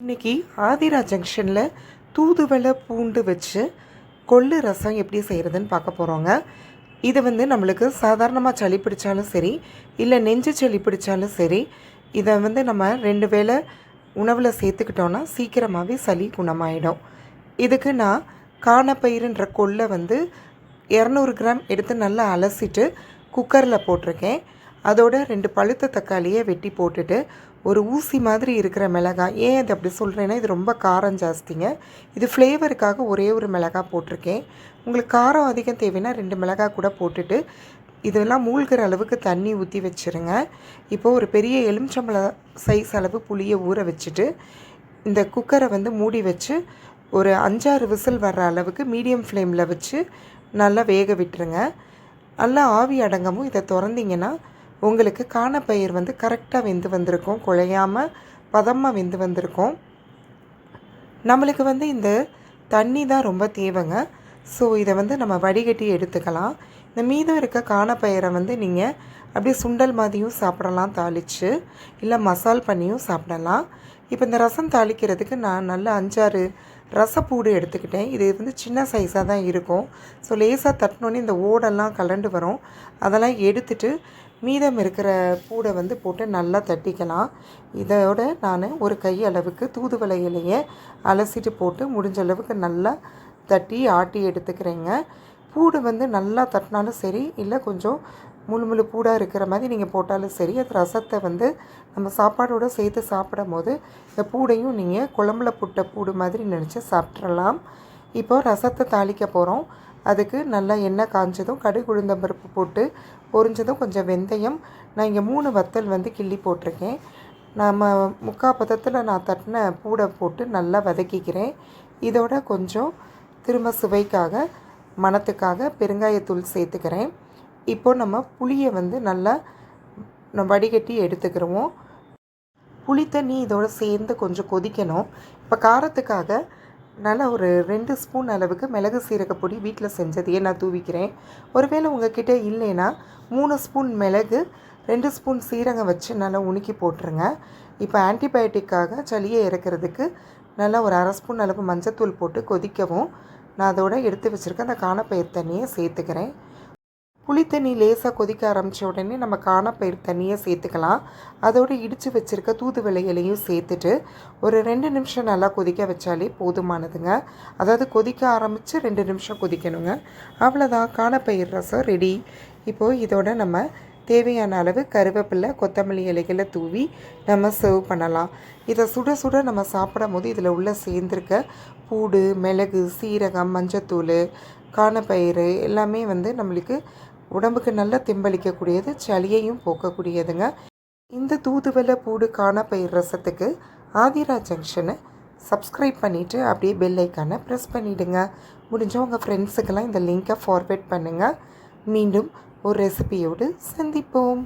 இன்னைக்கு ஆதிரா ஜங்ஷனில் தூதுவளை பூண்டு வச்சு கொள்ளு ரசம் எப்படி செய்கிறதுன்னு பார்க்க போகிறோங்க இது வந்து நம்மளுக்கு சாதாரணமாக சளி பிடிச்சாலும் சரி இல்லை நெஞ்சு சளி பிடிச்சாலும் சரி இதை வந்து நம்ம ரெண்டு வேளை உணவில் சேர்த்துக்கிட்டோன்னா சீக்கிரமாகவே சளி குணமாயிடும். இதுக்கு நான் காணப்பயிருன்ற கொள்ளை வந்து இரநூறு கிராம் எடுத்து நல்லா அலசிட்டு குக்கரில் போட்டிருக்கேன். அதோட ரெண்டு பழுத்த தக்காளியை வெட்டி போட்டுட்டு ஒரு ஊசி மாதிரி இருக்கிற மிளகாய். ஏன் அது அப்படி சொல்கிறேன்னா இது ரொம்ப காரம் ஜாஸ்திங்க. இது ஃப்ளேவருக்காக ஒரே ஒரு மிளகாய் போட்டிருக்கேன். உங்களுக்கு காரம் அதிகம் தேவைன்னா ரெண்டு மிளகாய் கூட போட்டுட்டு இதெல்லாம் மூழ்கிற அளவுக்கு தண்ணி ஊற்றி வச்சுருங்க. இப்போது ஒரு பெரிய எலுமிச்சம்பழ சைஸ் அளவு புளியை ஊற வச்சுட்டு இந்த குக்கரை வந்து மூடி வச்சு ஒரு அஞ்சாறு விசில் வர்ற அளவுக்கு மீடியம் ஃப்ளேமில் வச்சு நல்லா வேக விட்டுருங்க. நல்லா ஆவி அடங்கவும் இதை திறந்தீங்கன்னா உங்களுக்கு காணப்பயிர் வந்து கரெக்டாக வெந்து வந்திருக்கும் குழையாமல் பதமாக வெந்து வந்திருக்கும். நம்மளுக்கு வந்து இந்த தண்ணி தான் ரொம்ப தேவைங்க. ஸோ இதை வந்து நம்ம வடிகட்டி எடுத்துக்கலாம். இந்த மீதம் இருக்க காணப்பயிரை வந்து நீங்கள் அப்படியே சுண்டல் மாதிரியும் சாப்பிடலாம் தாளித்து இல்லை மசால் பண்ணியும் சாப்பிடலாம். இப்போ இந்த ரசம் தாளிக்கிறதுக்கு நான் நல்ல அஞ்சாறு ரசப்பூடு எடுத்துக்கிட்டேன். இது வந்து சின்ன சைஸாக தான் இருக்கும். ஸோ லேசாக தட்டினோன்னே இந்த ஓடெல்லாம் கலண்டு வரும். அதெல்லாம் எடுத்துட்டு மீதம் இருக்கிற பூடை வந்து போட்டு நல்லா தட்டிக்கலாம். இதோட நான் ஒரு கை அளவுக்கு தூதுவளை இலையை அலசிட்டு போட்டு முடிஞ்ச அளவுக்கு நல்லா தட்டி ஆட்டி எடுத்துக்கிறேங்க. பூடு வந்து நல்லா தட்டினாலும் சரி இல்லை கொஞ்சம் முழு முழு பூடாக இருக்கிற மாதிரி நீங்கள் போட்டாலும் சரி அது ரசத்தை வந்து நம்ம சாப்பாடோடு சேர்த்து சாப்பிடும் போது இந்த பூடையும் நீங்கள் குழம்புல புட்ட பூடு மாதிரி நினச்சி சாப்பிட்றலாம் இப்போ ரசத்தை தாளிக்க போகிறோம் அதுக்கு நல்லா எண்ணெய் காஞ்சதும் கடுகு உளுந்தம் பருப்பு போட்டு பொரிஞ்சதும் கொஞ்சம் வெந்தயம். நான் இங்கே மூணு வத்தல் வந்து கிள்ளி போட்டிருக்கேன். நம்ம முக்கால் பதத்தில் நான் தட்டின பூடை போட்டு நல்லா வதக்கிக்கிறேன். இதோட கொஞ்சம் திரும்ப சுவைக்காக மணத்துக்காக பெருங்காயத்தூள் சேர்த்துக்கிறேன். இப்போ நம்ம புளியை வந்து நல்லா வடிகட்டி எடுத்துக்கிறோம் புளி தண்ணி இதோட சேர்ந்து கொஞ்சம் கொதிக்கணும். இப்போ காரத்துக்காக நல்லா ஒரு ரெண்டு ஸ்பூன் அளவுக்கு மிளகு சீரக பொடி வீட்டில் செஞ்சதையே நான் தூவிக்கிறேன். ஒருவேளை உங்ககிட்ட இல்லைன்னா மூணு ஸ்பூன் மிளகு ரெண்டு ஸ்பூன் சீரகம் வச்சு நல்லா உணுக்கி போட்டுருங்க. இப்போ ஆன்டிபயோட்டிக்காக சளியை இறக்கிறதுக்கு நல்லா ஒரு அரை ஸ்பூன் அளவு மஞ்சத்தூள் போட்டு கொதிக்கவும் நான் அதோட எடுத்து வச்சுருக்க அந்த காணப்பயிர் தண்ணியை சேர்த்துக்கிறேன். புளி தண்ணி லேசாக கொதிக்க ஆரம்பித்த உடனே நம்ம காணப்பயிர் தண்ணியை சேர்த்துக்கலாம். அதோடு இடித்து வச்சுருக்க தூதுவளை சேர்த்துட்டு ஒரு ரெண்டு நிமிஷம் நல்லா கொதிக்க வச்சாலே போதுமானதுங்க. அதாவது கொதிக்க ஆரம்பித்து ரெண்டு நிமிஷம் கொதிக்கணுங்க. அவ்வளோதான் காணப்பயிர் ரசம் ரெடி இப்போது இதோட நம்ம தேவையான அளவு கருவேப்பிலை கொத்தமல்லி இலைகளை தூவி நம்ம சர்வ் பண்ணலாம். இதை சுட சுட நம்ம சாப்பிடும் போது இதில் உள்ளே சேர்ந்துருக்க பூடு மிளகு சீரகம் மஞ்சத்தூள் காணப்பயிறு எல்லாமே வந்து நம்மளுக்கு உடம்புக்கு நல்லா தெம்பளிக்கக்கூடியது சளியையும் போக்கக்கூடியதுங்க. இந்த தூதுவளை பூடு காணப்பயிர் ரசத்துக்கு ஆதிரா ஜங்ஷனை சப்ஸ்கிரைப் பண்ணிவிட்டு அப்படியே பெல் ஐக்கானை ப்ரெஸ் பண்ணிவிடுங்க முடிஞ்ச உங்கள் ஃப்ரெண்ட்ஸுக்கெல்லாம் இந்த லிங்க்கை ஃபார்வேர்ட் பண்ணுங்கள் மீண்டும் ஒரு ரெசிபியோடு சந்திப்போம்.